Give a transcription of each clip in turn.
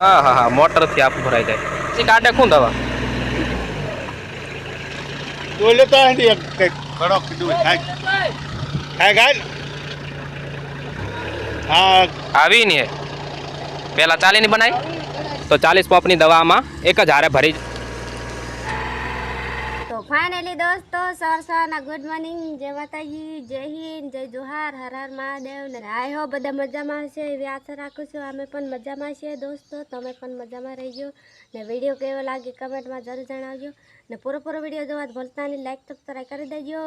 હા હા હા મોટરથી આખું ભરાઈ જાય. પછી કાઢે શું દવા? બોલે તો અહીં એક કંઈક ઘણો કીધું થાય થાય ખાય હા. આવી ને. પેલા ચાલીની બનાવી. તો ચાલીસ પંપની દવામાં એક જ હારે ભરી ફાઇનલી દોસ્તો સરસાના ગુડ મોર્નિંગ જય માતાજી જય હિન્દ જય જોહાર હર હર મહાદેવ ને આઈ હો બધા મજામાં હશે એવી આશા રાખું છું. અમે પણ મજામાં છીએ દોસ્તો. તમે પણ મજામાં રહીજો. ને વીડિયો કેવો લાગે કમેન્ટમાં જરૂર જણાવજો. ને પૂરો પૂરો વીડિયો જોવા ભૂલતા નહીં લાઈક ટ્રાય કરી દેજો.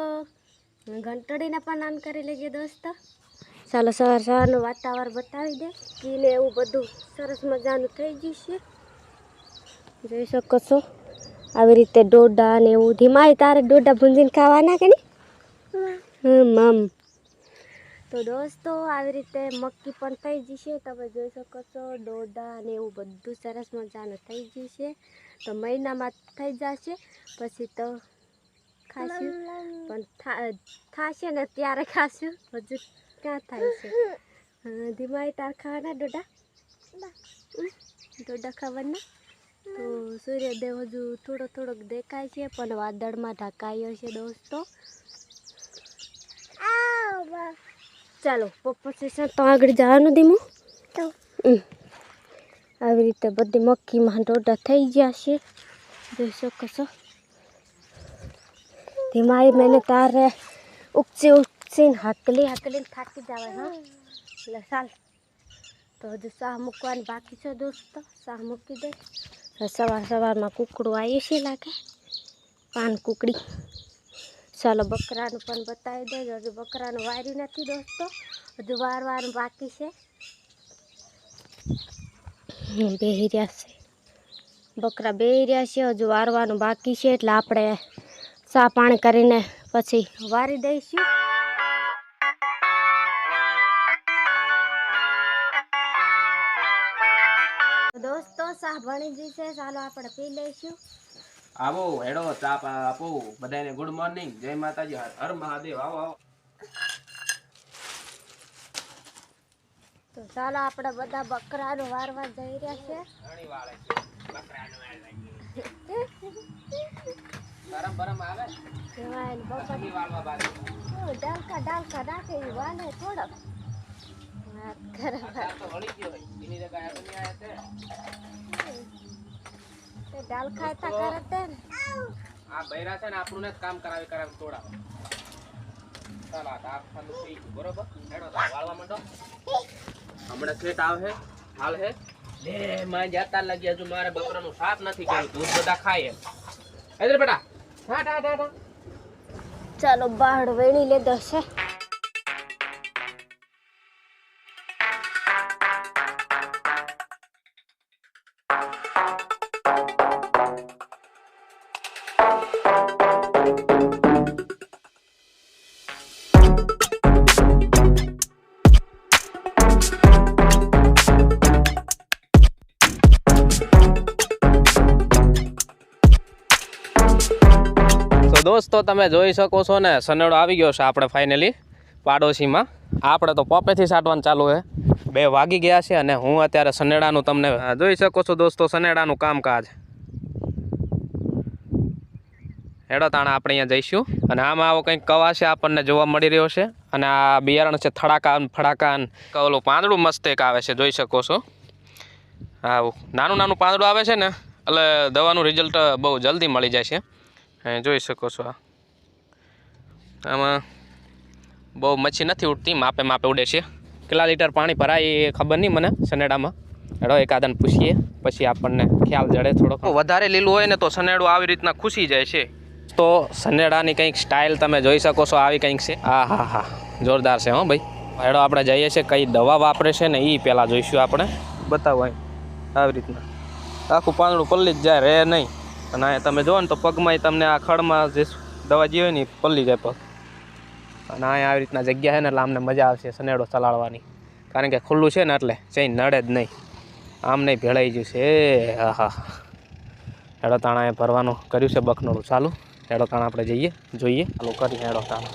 ઘંટડીને પણ આન કરી લેજો દોસ્તો. ચાલો સવાર સવારનું વાતાવરણ બતાવી દે. કીને એવું બધું સરસ મજાનું થઈ ગયું છે. જોઈ શકો છો. આવી રીતે ડોડા ને એવું ધીમાય તારે ડોડા ભૂંજીને ખાવાના કે નહીં? હમ મમ તો દોસ્તો આવી રીતે મક્કી પણ થઈ જશે. તમે જોઈ શકો છો ડોડા ને એવું બધું સરસ મજાનું થઈ જશે. તો મહિનામાં થઈ જશે. પછી તો ખાશું. પણ થશે ને ત્યારે ખાશું. હજુ ક્યાં થાય છે? ધીમાય તાર ખાવાના ડોડા? ડોડા ખાવાના? તો સૂર્યદેવ હજુ થોડો થોડોક દેખાય છે પણ વાદળમાં ઢાંકાયો છે દોસ્તો. ચાલો પપ્પા સ્ટેશન તો આગળ જવાનું ધીમું. આવી રીતે બધી મક્કીમાં ડોડા થઈ ગયા છે. જોઈ શકો છો. એ મેને તારે ઉપસી ઉપસીને હાકલી હાકલીને થાકી જવાય હા? એટલે ચાલ. તો હજુ શાહ મૂકવાની બાકી છે દોસ્તો. શાહ મૂકી દે. સવાર સવારમાં કુકડું આવ્યું છે લાગે. પાન કુકડી. ચાલો બકરાનું પણ બતાવી દેજો હજુ બકરાનું વાર્યું નથી દોસ્તો. હજુ વારવાનું બાકી છે. બેહી રહ્યા છે. બકરા બેહી રહ્યા છે. હજુ વારવાનું બાકી છે. એટલે આપણે સા પાણી કરીને પછી વારી દઈશું. ચા ભણી ગઈ છે ચાલો આપણે પી લઈશું. આવો હેડો ચા આપો. બધાને ગુડ મોર્નિંગ જય માતાજી. હર મહાદેવ. આવો આવો. તો ચાલો આપણે બધા બકરાનું વારવા જઈ રહ્યા છે. ગરમ ગરમ આવે? ડાલકા ડાલકા નાખે વાલે થોડોક. વાત કરે તો વળી ગયો એની જગ્યાએ આપણે નહીં આયા ખાતા તે ડાલકા તા કરે તે ને. આ બૈરા છે ને આપણું ને કામ કરાવી કરાવી તોડાવે ચાલો આ ખાલી થઈ ગયું બરોબર? હેડો વાળવા માંડો. હમણાં ખેત આવે હાલ હે લે માં જાતા લાગ્યા હજુ મારે બકરાનું શાક નથી કર્યું દૂધ બધા ખાય એમ. હેદર બેટા. હા ટા ટા ચાલો બહાર વેણી લે છે દોસ્તો તમે જોઈ શકો છો ને, સનેડો આવી ગયો છે આપણે ફાઇનલી પાડોશીમાં. આપણે તો પોપેથી સાટવાનું ચાલુ છે. બે વાગી ગયા છે અને હું અત્યારે સનેડાનું તમને જોઈ શકો છો દોસ્તો, સનેડાનું કામકાજ. હેડો તાણા, આપણે અહીંયા જઈશું. અને આમાં આવો કંઈક કવા છે આપણને જોવા મળી રહ્યો છે. અને આ બિયારણ છે થડાકા ફડાકા ઓલું પાંદડું મસ્ત એક આવે છે, જોઈ શકો છો. આવું નાનું નાનું પાંદડું આવે છે ને, એટલે દવાનું રિઝલ્ટ બહુ જલ્દી મળી જાય છે. અહીં જોઈ શકો છો આ. આમાં બહુ મચ્છી નથી ઉડતી માપે માપે ઉડે છે. કેટલા લીટર પાણી ભરાય એ ખબર નહીં મને સનેડામાં હેડો એકાદન પૂછીએ પછી આપણને ખ્યાલ જડે થોડોક. વધારે લીલું હોય ને તો સનેડું આવી રીતના ખુશી જાય છે. તો સનેડાની કંઈક સ્ટાઇલ તમે જોઈ શકો છો આવી કંઈક છે. આ હા હા જોરદાર છે હો ભાઈ. હેડો આપણે જઈએ છીએ કઈ દવા વાપરે છે ને એ પહેલાં જોઈશું આપણે. બતાવો આવી રીતના. આખું પાંદડું પલ્લી જ જાય રે નહીં. અને આ તમે જુઓ ને તો પગમાં તમને આ ખડમાં જે દવા જે હોય ને પલ્લી જાય પગ. અને અહીંયા આવી રીતના જગ્યા છે ને એટલે અમને મજા આવશે સનેડો ચલાવવાની કારણ કે ખુલ્લું છે ને એટલે ચઈ નડે જ નહીં. આમ નહીં ભેળાઈ ગયું છે. હા હા. હેડો તાણા એ ભરવાનું કર્યું છે બખનોડું. ચાલુ હેડો તાણા આપણે જઈએ, જોઈએ. ચાલુ, કરીએ હેડો તાણા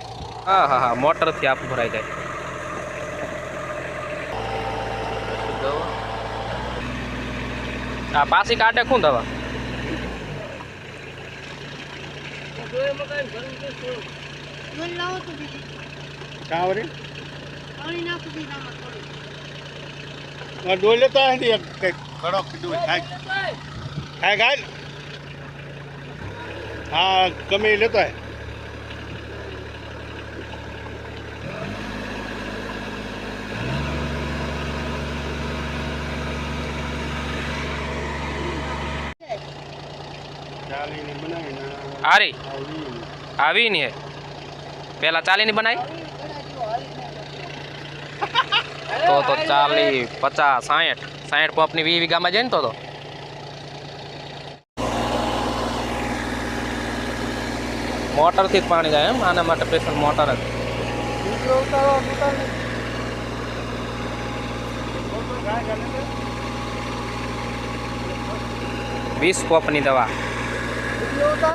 હા હા હા, મોટરથી આપ ભરાઈ જાય. આ પાછી કાઢે શું દવા? કાં વળી? આ ડોલ લેતો અહીંથી એક કંઈક કડક કીધું હોય ખાય. ખાય ખાય. હા ગમે લેતો હોય આરી આવી આવી ને પેલા ચાલીની બનાવી તો તો ચાલી પચાસ સાઠ. સાઠ પંપની વી વીઘામાં જાય ને તો તો. મોટરથી જ પાણી જાય એમ આના માટે સ્પેશિયલ મોટર જ. વીસ પંપની દવા. મળે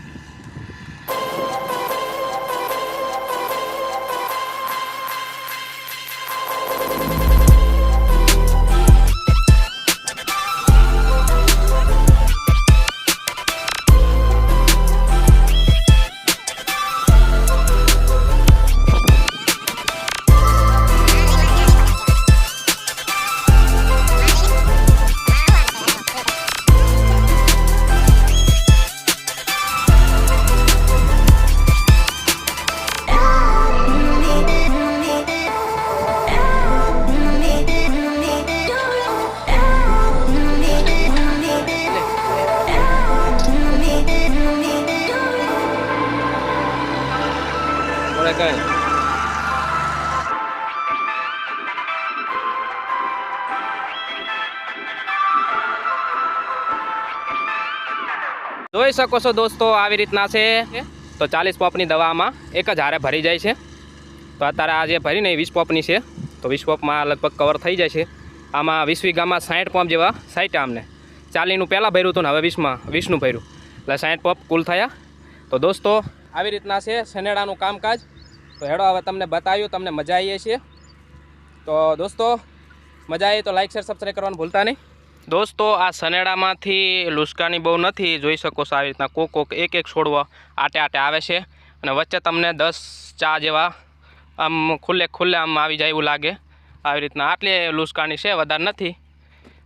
જોઈ શકો છો દોસ્તો, આવી રીતના છે. તો ચાલીસ પોપની દવામાં એક જ હારે ભરી જાય છે. તો અત્યારે આ જે ભરીને એ વીસ પોપની છે. તો વીસ પોપમાં લગભગ કવર થઈ જાય છે. આમાં વીસ વીઘામાં સાઠ પોપ જેવા સાઈટ આમને. ચાલીનું પહેલાં ભર્યું હતું ને, હવે વીસમાં, વીસનું ભર્યું. એટલે સાઠ પોપ કુલ થયા. તો દોસ્તો, આવી રીતના છે શનેડાનું કામકાજ. તો હેડો, હવે તમને બતાવ્યું, તમને મજા આવી છે તો દોસ્તો, મજા આવી તો લાઇક શેર સબસ્ક્રાઈબ કરવાનું ભૂલતા નહીં. દોસ્તો, આ સનેડામાંથી લુસ્કાની બહુ નથી, જોઈ શકો છો આવી રીતના કોક કોક એક એક છોડવો આટે આટે આવે છે. અને વચ્ચે તમને દસ ચા જેવા આમ ખુલ્લે ખુલ્લે આમ આવી જાય એવું લાગે. આવી રીતના. આટલી લુસકાની છે, વધારે નથી.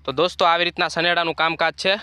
તો દોસ્તો, આવી રીતના સનેડાનું કામકાજ છે.